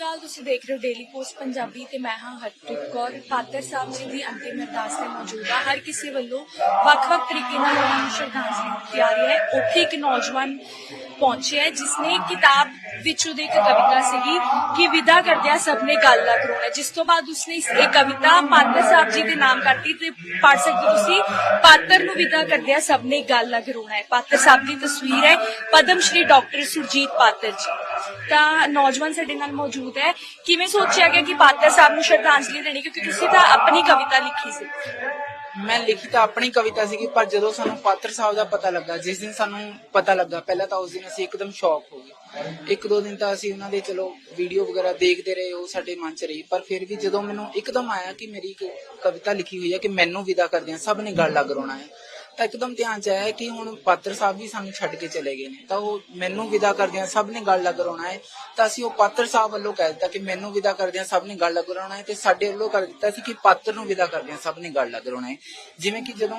ਅਕਾਲ, ਤੁਸੀਂ ਦੇਖ ਰਹੇ ਹੋ ਡੇਲੀ ਪੋਸਟ ਪੰਜਾਬੀ ਤੇ ਮੈਂ ਹਾਂ ਹਰਪ੍ਰੀਤ ਕੌਰ। ਪਾਤਰ ਸਾਹਿਬ ਜੀ ਦੀ ਅੰਤਿਮ ਅਰਦਾਸ ਤੇ ਮੌਜੂਦ ਹਾਂ। ਹਰ ਕਿਸੇ ਵੱਲੋਂ ਵੱਖ-ਵੱਖ ਤਰੀਕੇ ਨਾਲ ਉਹਨਾਂ ਨੂੰ ਸ਼ਰਧਾਂਜਲੀ ਦਿੱਤੀ ਜਾ ਰਹੀ ਹੈ। ਉੱਥੇ ਇੱਕ ਨੌਜਵਾਨ ਪਹੁੰਚਿਆ ਹੈ ਜਿਸ ਨੇ ਕਿਤਾਬ ਵਿੱਚ ਉਹਦੀ ਇੱਕ ਕਵਿਤਾ ਸੀਗੀ ਕਿ ਵਿਦਾ ਕਰਦਿਆਂ ਸਭ ਨੇ ਗੱਲ ਨਾ ਕਰੋਣਾ। ਜਿਸ ਤੋਂ ਬਾਅਦ ਉਸਨੇ ਇਹ ਕਵਿਤਾ ਪਾਤਰ ਸਾਹਿਬ ਜੀ ਦੇ ਨਾਮ ਕਰਤੀ ਤੇ ਪੜ ਸਕਦੇ ਤੁਸੀਂ, ਪਾਤਰ ਨੂੰ ਵਿਦਾ ਕਰਦਿਆਂ ਸਭ ਨੇ ਗੱਲ ਨਾ ਕਰੋਣਾ। ਹੈ ਪਾਤਰ ਸਾਹਿਬ ਦੀ ਤਸਵੀਰ ਹੈ ਪਦਮ ਸ਼੍ਰੀ ਡਾਕਟਰ ਸੁਰਜੀਤ ਪਾਤਰ ਜੀ। ਤਾਂ ਨੌਜਵਾਨ ਸਾਡੇ ਨਾਲ ਮੌਜੂਦ ਹੈ। ਕਿਵੇਂ ਸੋਚਿਆ ਗਿਆ ਕਿ ਪਾਤਰ ਸਾਹਿਬ ਨੂੰ ਸ਼ਰਧਾਂਜਲੀ ਦੇਣੀ, ਕਿਉਂਕਿ ਤੁਸੀਂ ਤਾਂ ਆਪਣੀ ਕਵਿਤਾ ਲਿਖੀ ਸੀ? ਮੈਂ ਲਿਖੀ ਤਾਂ ਆਪਣੀ ਕਵਿਤਾ ਸੀਗੀ, ਪਰ ਜਦੋਂ ਸਾਨੂੰ ਪਾਤਰ ਸਾਹਿਬ ਦਾ ਪਤਾ ਲੱਗਾ, ਜਿਸ ਦਿਨ ਸਾਨੂੰ ਪਤਾ ਲੱਗਾ, ਪਹਿਲਾਂ ਤਾਂ ਉਸ ਦਿਨ ਅਸੀਂ ਇੱਕਦਮ ਸ਼ੌਕ ਹੋ ਗਏ। ਇੱਕ ਦੋ ਦਿਨ ਤਾਂ ਅਸੀਂ ਉਹਨਾਂ ਦੇ ਚਲੋ ਵੀਡੀਓ ਵਗੈਰਾ ਦੇਖਦੇ ਰਹੇ, ਉਹ ਸਾਡੇ ਮਨ 'ਚ ਰਹੀ। ਪਰ ਫਿਰ ਵੀ ਜਦੋਂ ਮੈਨੂੰ ਇੱਕਦਮ ਆਇਆ ਕਿ ਮੇਰੀ ਕਵਿਤਾ ਲਿਖੀ ਹੋਈ ਹੈ ਕਿ ਮੈਨੂੰ ਵਿਦਾ ਕਰਦਿਆਂ ਸਭ ਨੇ ਗੱਲ ਲੱਗ ਰੋਣਾ ਹੈ। ਇੱਕਦਮ ਧਿਆਨ 'ਚ ਆਇਆ ਕਿ ਹੁਣ ਪਾਤਰ ਸਾਹਿਬ ਵੀ ਸਾਨੂੰ ਛੱਡ ਕੇ ਚਲੇ ਗਏ ਨੇ। ਤਾਂ ਉਹ ਮੈਨੂੰ ਵਿਦਾ ਕਰਦਿਆਂ ਸਭ ਨੇ ਗੱਲ ਲੱਗ ਰੋਣਾ ਹੈ। ਤਾਂ ਅਸੀਂ ਉਹ ਪਾਤਰ ਸਾਹਿਬ ਵੱਲੋਂ ਕਹਿ ਦਿੱਤਾ ਕਿ ਮੈਨੂੰ ਵਿਦਾ ਕਰਦਿਆਂ ਸਭ ਨੇ ਗੱਲ ਲੱਗ ਰੋਣਾ ਹੈ ਤੇ ਸਾਡੇ ਵੱਲੋਂ ਕਰ ਦਿੱਤਾ ਸੀ ਕਿ ਪਾਤਰ ਨੂੰ ਵਿਦਾ ਕਰਦਿਆਂ ਸਭ ਨੇ ਗੱਲ ਲੱਗ ਰੋਣਾ ਹੈ। ਜਿਵੇਂ ਕਿ ਜਦੋਂ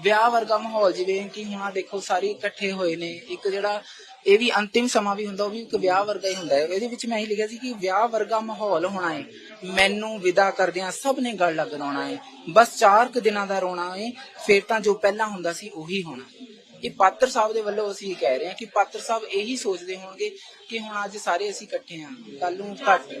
ਵਿਆਹ ਵਰਗਾ ਮਾਹੌਲ, ਜਿਵੇਂ ਕਿ ਹੁਣ ਦੇਖੋ ਸਾਰੇ ਇਕੱਠੇ ਹੋਏ ਨੇ, ਇੱਕ ਜਿਹੜਾ ਇਹ ਵੀ ਅੰਤਿਮ ਸਮਾਂ ਵੀ ਹੁੰਦਾ, ਉਹ ਵੀ ਇੱਕ ਵਿਆਹ ਵਰਗਾ ਹੀ ਹੁੰਦਾ ਹੈ। ਇਹਦੇ ਵਿੱਚ ਮੈਂ ਇਹ ਲਿਖਿਆ ਸੀ ਕਿ ਵਿਆਹ ਵਰਗਾ ਮਾਹੌਲ ਹੋਣਾ ਹੈ। ਮੈਨੂੰ ਵਿਦਾ ਕਰਦਿਆਂ ਸਭ ਨੇ ਗੱਲ ਲੱਗ ਰੋਣਾ ਹੈ। ਬਸ ਚਾਰ ਕੁ ਦਿਨਾਂ ਦਾ ਰੋਣਾ ਹੈ, ਫੇਰ ਤਾਂ ਜੋ ਪਹਿਲਾਂ ਹੁੰਦਾ ਸੀ ਉਹੀ ਹੋਣਾ। ਇਹ ਪਾਤਰ ਸਾਹਿਬ ਦੇ ਵੱਲੋਂ ਅਸੀਂ ਇਹ ਕਹਿ ਰਹੇ ਹਾਂ ਕਿ ਪਾਤਰ ਸਾਹਿਬ ਇਹੀ ਸੋਚਦੇ ਹੋਣਗੇ ਕਿ ਹੁਣ ਅੱਜ ਸਾਰੇ ਅਸੀਂ ਇਕੱਠੇ ਹਾਂ। ਕੱਲ ਨੂੰ ਘੱਟ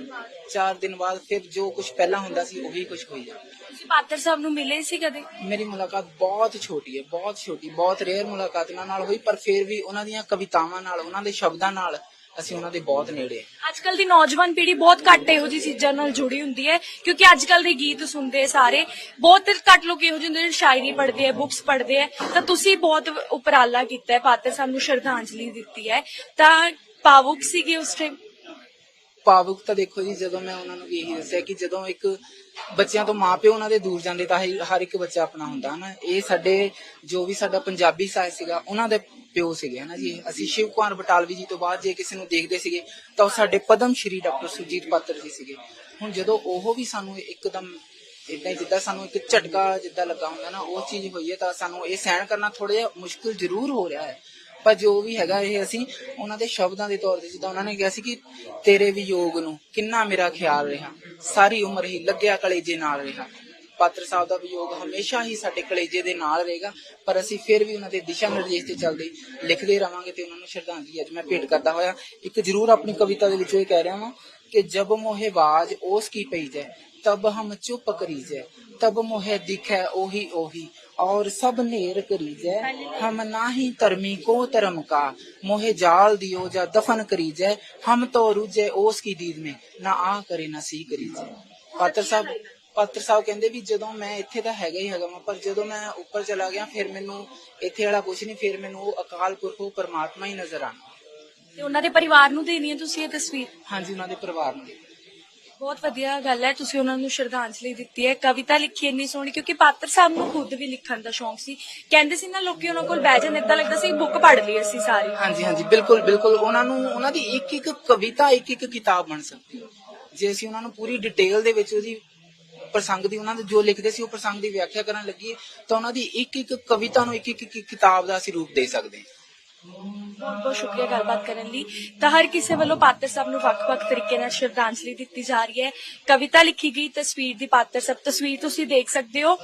ਚਾਰ ਦਿਨ ਬਾਅਦ ਫਿਰ ਜੋ ਕੁਝ ਪਹਿਲਾਂ ਹੁੰਦਾ ਸੀ ਉਹੀ ਕੁਝ ਹੋਈ ਜਾਵੇ ਤੁਸੀਂ ਪਾਤਰ ਸਾਹਿਬ ਨੂੰ ਮਿਲੇ ਸੀ ਕਦੇ? ਮੇਰੀ ਮੁਲਾਕਾਤ ਬਹੁਤ ਛੋਟੀ ਹੈ ਬਹੁਤ ਛੋਟੀ ਬਹੁਤ ਰੇਅਰ ਮੁਲਾਕਾਤ ਨਾਲ ਹੋਈ ਪਰ ਫਿਰ ਵੀ ਉਹਨਾਂ ਦੀਆਂ ਕਵਿਤਾਵਾਂ ਨਾਲ ਉਹਨਾਂ ਦੇ ਸ਼ਬਦਾਂ ਨਾਲ ਅਸੀਂ ਉਹਨਾਂ ਦੇ ਬਹੁਤ ਨੇੜੇ ਹਾਂ। ਅੱਜ ਕੱਲ ਦੀ ਨੌਜਵਾਨ ਪੀੜ੍ਹੀ ਬਹੁਤ ਘੱਟ ਇਹੋ ਜਿਹੀ ਚੀਜ਼ਾਂ ਨਾਲ ਜੁੜੀ ਹੁੰਦੀ ਹੈ ਕਿਉਂਕਿ ਅੱਜ ਕੱਲ ਦੇ ਗੀਤ ਸੁਣਦੇ ਸਾਰੇ। ਬਹੁਤ ਘੱਟ ਲੋਕ ਇਹੋ ਜਿਹੇ ਹੁੰਦੇ ਨੇ ਸ਼ਾਇਰੀ ਪੜ੍ਹਦੇ ਆ ਬੁੱਕਸ ਪੜ੍ਹਦੇ ਆ। ਤਾਂ ਤੁਸੀਂ ਬਹੁਤ ਉਪਰਾਲਾ ਕੀਤਾ ਹੈ ਪਾਤਰ ਸਾਹਿਬ ਨੂੰ ਸ਼ਰਧਾਂਜਲੀ ਦਿੱਤੀ ਹੈ। ਤਾਂ ਭਾਵੁਕ ਸੀਗੇ ਉਸ ਟਾਈਮ ਭਾਵੁਕ ਤਾਂ ਦੇਖੋ ਜੀ ਜਦੋਂ ਮੈਂ ਉਹਨਾਂ ਨੂੰ ਵੀ ਇਹੀ ਦੱਸਿਆ ਕਿ ਜਦੋਂ ਇੱਕ ਬੱਚਿਆਂ ਤੋਂ ਮਾਪਿਓ ਉਹਨਾਂ ਦੇ ਦੂਰ ਜਾਂਦੇ ਤਾਂ ਹਰ- ਹਰ ਇੱਕ ਬੱਚਾ ਆਪਣਾ ਹੁੰਦਾ ਹਨਾ। ਇਹ ਸਾਡੇ ਜੋ ਵੀ ਸਾਡਾ ਪੰਜਾਬੀ ਸਾਹਿਤ ਸੀਗਾ ਉਹਨਾਂ ਦੇ ਪਿਓ ਸੀਗੇ ਹਨਾ ਜੀ। ਅਸੀਂ ਸ਼ਿਵ ਕੁਮਾਰ ਬਟਾਲਵੀ ਜੀ ਤੋਂ ਬਾਅਦ ਜੇ ਕਿਸੇ ਨੂੰ ਦੇਖਦੇ ਸੀਗੇ ਤਾਂ ਉਹ ਸਾਡੇ ਪਦਮ ਸ਼੍ਰੀ ਡਾਕਟਰ ਸੁਰਜੀਤ ਪਾਤਰ ਜੀ ਸੀਗੇ। ਹੁਣ ਜਦੋਂ ਉਹ ਵੀ ਸਾਨੂੰ ਇੱਕਦਮ ਇਦਾਂ ਜਿੱਦਾਂ ਸਾਨੂੰ ਇੱਕ ਝਟਕਾ ਜਿੱਦਾਂ ਲੱਗਾ ਹੁੰਦਾ ਨਾ ਉਹ ਚੀਜ਼ ਹੋਈ ਹੈ ਤਾਂ ਸਾਨੂੰ ਇਹ ਸਹਿਣ ਕਰਨਾ ਥੋੜਾ ਜਿਹਾ ਮੁਸ਼ਕਿਲ ਜ਼ਰੂਰ ਹੋ ਰਿਹਾ ਹੈ। ਪਰ ਜੋ ਵੀ ਹੈਗਾ ਇਹ ਅਸੀਂ ਉਹਨਾਂ ਦੇ ਸ਼ਬਦਾਂ ਦੇ ਤੌਰ ਤੇ ਜਿੱਦਾਂ ਉਹਨਾਂ ਨੇ ਕਿਹਾ ਸੀ ਕਿ ਤੇਰੇ ਵਿਯੋਗ ਨੂੰ ਕਿੰਨਾ ਮੇਰਾ ਖਿਆਲ ਰਿਹਾ ਸਾਰੀ ਉਮਰ ਹੀ ਲੱਗਿਆ ਕਲੇਜੇ ਨਾਲ ਰਿਹਾ। ਪਾਤਰ ਸਾਹਿਬ ਦਾ ਵਿਯੋਗ ਹਮੇਸ਼ਾ ਹੀ ਸਾਡੇ ਕਲੇਜੇ ਦੇ ਨਾਲ ਰਹੇਗਾ, ਪਰ ਅਸੀਂ ਫਿਰ ਵੀ ਉਹਨਾਂ ਦੇ ਦਿਸ਼ਾ ਨਿਰਦੇਸ਼ ਤੇ ਚੱਲਦੇ ਲਿਖਦੇ ਰਵਾਂਗੇ ਤੇ ਉਹਨਾਂ ਨੂੰ ਸ਼ਰਧਾਂਜਲੀ ਅੱਜ ਮੈਂ ਭੇਟ ਕਰਦਾ ਹੋਇਆ। ਇੱਕ ਜ਼ਰੂਰ ਆਪਣੀ ਕਵਿਤਾ ਦੇ ਵਿੱਚੋਂ ਇਹ ਕਹਿ ਰਿਹਾ ਹਾਂ ਕਿ ਜਬ ਮੋਹੇ ਬਾਜ ਉਸ ਕੀ ਪਈ ਜੈ, ਤਬ ਹਮ ਚੁੱਪ ਕਰੀਜੈ ਤਬ ਮੋਹੇ ਦਿਖੈ ਉਹੀ ਉਹੀ, ਔਰ ਸਭ ਨੇਰ ਕਰੀ ਜੈ। ਹਮ ਨਾਹੀ ਧਰਮੀ ਕੋ ਧਰਮ ਕਾ, ਮੋਹੇ ਜਾਲ ਦਿਓ ਜਾਂ ਦਫਨ ਕਰੀਜੈ ਹਮ ਤੋ ਰੁਜੈ ਉਸ ਕੀ ਦੀਦ ਮੇ, ਨਾ ਆ ਕਰੇ ਨਾ ਸੀ ਕਰੀਜੈ ਪਾਤਰ ਸਾਹਿਬ ਪਾਤਰ ਸਾਹਿਬ ਕਹਿੰਦੇ ਵੀ ਜਦੋਂ ਮੈਂ ਇੱਥੇ ਤਾਂ ਹੈਗਾ ਹੀ ਹੈਗਾ ਮੈਂ ਪਰ ਜਦੋਂ ਮੈਂ ਉੱਪਰ ਚਲਾ ਗਿਆ ਫਿਰ ਮੈਨੂੰ ਇੱਥੇ ਵਾਲਾ ਕੁਝ ਨਹੀਂ ਫਿਰ ਮੈਨੂੰ ਉਹ ਅਕਾਲ ਪੁਰਖ ਉਹ ਪਰਮਾਤਮਾ ਹੀ ਨਜ਼ਰ ਆਣਾ ਤੇ ਉਹਨਾਂ ਦੇ ਪਰਿਵਾਰ ਨੂੰ ਦੇਣੀ ਹੈ ਤੁਸੀਂ ਇਹ ਤਸਵੀਰ? ਹਾਂਜੀ ਉਹਨਾਂ ਦੇ ਪਰਿਵਾਰ ਨੂੰ। ਬਹੁਤ ਵਧੀਆ ਗੱਲ ਹੈ ਤੁਸੀਂ ਉਹਨਾਂ ਨੂੰ ਸ਼ਰਧਾਂਜਲੀ ਦਿੱਤੀ ਹੈ ਕਵਿਤਾ ਲਿਖੀ ਇੰਨੀ ਸੋਹਣੀ ਕਿਉਂਕਿ ਪਾਤਰ ਸਾਹਿਬ ਨੂੰ ਖੁਦ ਵੀ ਲਿਖਣ ਦਾ ਸ਼ੌਂਕ ਸੀ। ਕਹਿੰਦੇ ਸੀ ਨਾ ਲੋਕੀ ਉਹਨਾਂ ਕੋਲ ਬਹਿ ਜਾਂਦੇ ਏਦਾਂ ਲੱਗਦਾ ਸੀ ਬੁੱਕ ਪੜ੍ਹ ਲਈ ਅਸੀਂ ਸਾਰੀ। ਹਾਂਜੀ ਹਾਂਜੀ ਬਿਲਕੁਲ ਬਿਲਕੁਲ। ਉਹਨਾਂ ਨੂੰ ਉਹਨਾਂ ਦੀ ਇੱਕ ਇੱਕ ਕਵਿਤਾ ਇੱਕ ਇੱਕ ਕਿਤਾਬ ਬਣ ਸਕਦੀ ਹੈ। ਜੇ ਅਸੀਂ ਉਹਨਾਂ ਨੂੰ ਪੂਰੀ ਡਿਟੇਲ ਦੇ ਵਿੱਚ ਉਹਦੀ ਪ੍ਰਸੰਗ ਦੀ, ਉਹਨਾਂ ਦੇ ਜੋ ਲਿਖਦੇ ਸੀ ਉਹ ਪ੍ਰਸੰਗ ਦੀ ਵਿਆਖਿਆ ਕਰਨ ਲੱਗੀ, ਤਾਂ ਉਹਨਾਂ ਦੀ ਇੱਕ ਇੱਕ ਕਵਿਤਾ ਨੂੰ ਇੱਕ ਇੱਕ ਕਿਤਾਬ ਦਾ ਅਸੀਂ ਰੂਪ ਦੇ ਸਕਦੇ ਹਾਂ। ਬਹੁਤ ਬਹੁਤ ਸ਼ੁਕਰੀਆ ਗੱਲਬਾਤ ਕਰਨ ਲਈ। ਤਾਂ ਹਰ ਕਿਸੇ ਵੱਲੋਂ ਪਾਤਰ ਸਾਹਿਬ ਨੂੰ ਵੱਖ-ਵੱਖ ਤਰੀਕੇ ਨਾਲ ਸ਼ਰਧਾਂਜਲੀ ਦਿੱਤੀ ਜਾ ਰਹੀ ਹੈ। ਕਵਿਤਾ ਲਿਖੀ ਗਈ ਤਸਵੀਰ ਦੀ ਪਾਤਰ ਸਾਹਿਬ, ਤਸਵੀਰ ਤੁਸੀਂ ਦੇਖ ਸਕਦੇ ਹੋ।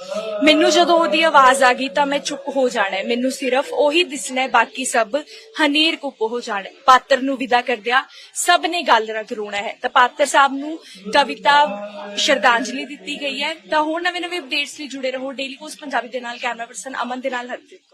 ਮੈਨੂੰ ਜਦੋਂ ਉਹਦੀ ਆਵਾਜ਼ ਆ ਗਈ ਤਾਂ ਮੈਂ ਚੁੱਪ ਹੋ ਜਾਣਾ ਮੈਨੂੰ ਸਿਰਫ ਉਹੀ ਦਿਸਣਾ ਬਾਕੀ ਸਭ ਹਨੇਰ ਕੁੱਪ ਹੋ ਜਾਣਾ ਪਾਤਰ ਨੂੰ ਵਿਦਾ ਕਰਦਿਆਂ ਸਭ ਨੇ ਗੱਲ ਰੰਗ ਰੋਣਾ ਹੈ। ਤਾਂ ਪਾਤਰ ਸਾਹਿਬ ਨੂੰ ਕਵਿਤਾ ਸ਼ਰਧਾਂਜਲੀ ਦਿੱਤੀ ਗਈ ਹੈ। ਤਾਂ ਹੋਰ ਨਵੇਂ-ਨਵੇਂ ਅਪਡੇਟਸ ਲਈ ਜੁੜੇ ਰਹੋ। ਡੇਲੀ ਪੋਸਟ ਪੰਜਾਬੀ ਦੇ ਨਾਲ, ਕੈਮਰਾ ਪਰਸਨ ਅਮਨ ਦੇ ਨਾਲ ਹਰਪ੍ਰੀਤ।